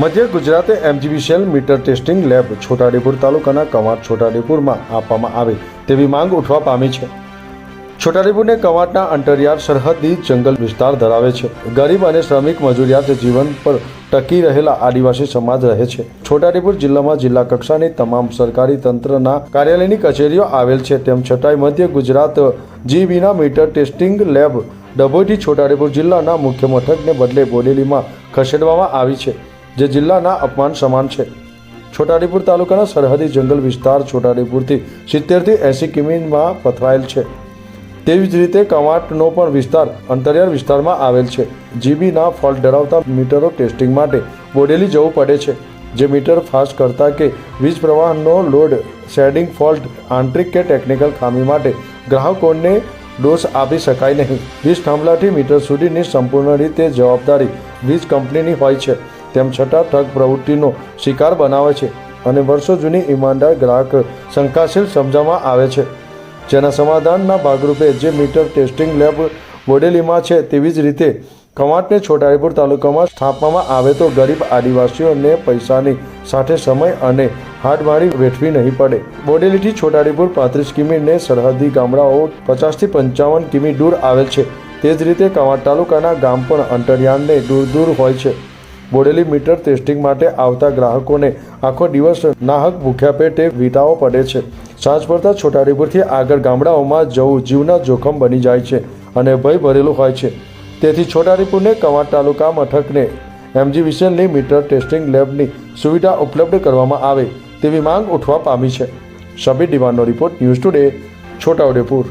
મધ્ય ગુજરાતે MGVCL meter testing lab Chhotaudepur તાલુકાના કવાંટ છોટાઉદેપુરમાં આપવામાં આવે તેવી માંગ ઉઠવા પામી છે. છોટાઉદેપુરને કવાંટના અંતરિયાળ સરહદી જંગલ વિસ્તાર ધરાવે છે. ગરીબ અને શ્રમિક મજૂરિયાત જીવન પર ટકી રહેલા આદિવાસી સમાજ રહે છે. છોટાઉદેપુર જિલ્લામાં જિલ્લા કક્ષાની તમામ સરકારી તંત્રના કાર્યાલયની કચેરીઓ આવેલ છે. તેમ છતાંય મધ્ય ગુજરાત જીબીના મીટર ટેસ્ટિંગ લેબ ડભોઈથી છોટાઉદેપુર જિલ્લાના મુખ્ય મથકને બદલે બોડેલીમાં ખસેડવામાં આવી છે. જે જિલ્લાના અપમાન સમાન છે. છોટાડીપુર તાલુકાના સરહદી જંગલ વિસ્તાર છોટાડીપુરથી સિત્તેરથી એંસી કિમીમાં પથરાયેલ છે. તેવી જ રીતે કવાટનો પણ વિસ્તાર અંતરિયાળ વિસ્તારમાં આવેલ છે. જીબીના ફોલ્ટ ધરાવતા મીટરો ટેસ્ટિંગ માટે બોડેલી જવું પડે છે. જે મીટર ફાસ્ટ કરતા કે વીજ પ્રવાહનો લોડ, શેડિંગ ફોલ્ટ, આંતરિક કે ટેકનિકલ ખામી માટે ગ્રાહકોને ડોઝ આપી શકાય નહીં. વીજ થાંભલાથી મીટર સુધીની સંપૂર્ણ રીતે જવાબદારી વીજ કંપનીની હોય છે. તેમ છતાં ઠગ પ્રવૃત્તિનો શિકાર બનાવે છે અને વર્ષો જૂની ઈમાનદાર ગ્રાહક શંકાશીલ સમજવામાં આવે છે. જેના સમાધાનના ભાગરૂપે જે મીટર ટેસ્ટિંગ લેબ બોડેલીમાં છે તેવી જ રીતે કવાંટને છોટાઉદેપુર તાલુકામાં સ્થાપવામાં આવે તો ગરીબ આદિવાસીઓને પૈસાની સાથે સમય અને હાડમારી વેઠવી નહીં પડે. બોડેલીથી છોટાઉદેપુર પાંત્રીસ કિમીને સરહદી ગામડાઓ પચાસથી પંચાવન કિમી દૂર આવેલ છે. તે જ રીતે કવાંટ તાલુકાના ગામ પણ અંતરિયાણને દૂર દૂર હોય છે. બોડેલી મીટર ટેસ્ટિંગ માટે આવતા ગ્રાહકોને આખો દિવસ નાહક ભૂખ્યા પેટે વીટાવો પડે છે. સાંજ પડતા છોટાઉદેપુરથી આગળ ગામડાઓમાં જવું જીવના જોખમ બની જાય છે અને ભય ભરેલું હોય છે. તેથી છોટાઉદેપુરને કવાંટ તાલુકા મથકને એમજી વિશેલની મીટર ટેસ્ટિંગ લેબની સુવિધા ઉપલબ્ધ કરવામાં આવે તેવી માંગ ઉઠવા પામી છે. શબીર દિવાનનો રિપોર્ટ ન્યૂઝ ટુડે, છોટાઉદેપુર.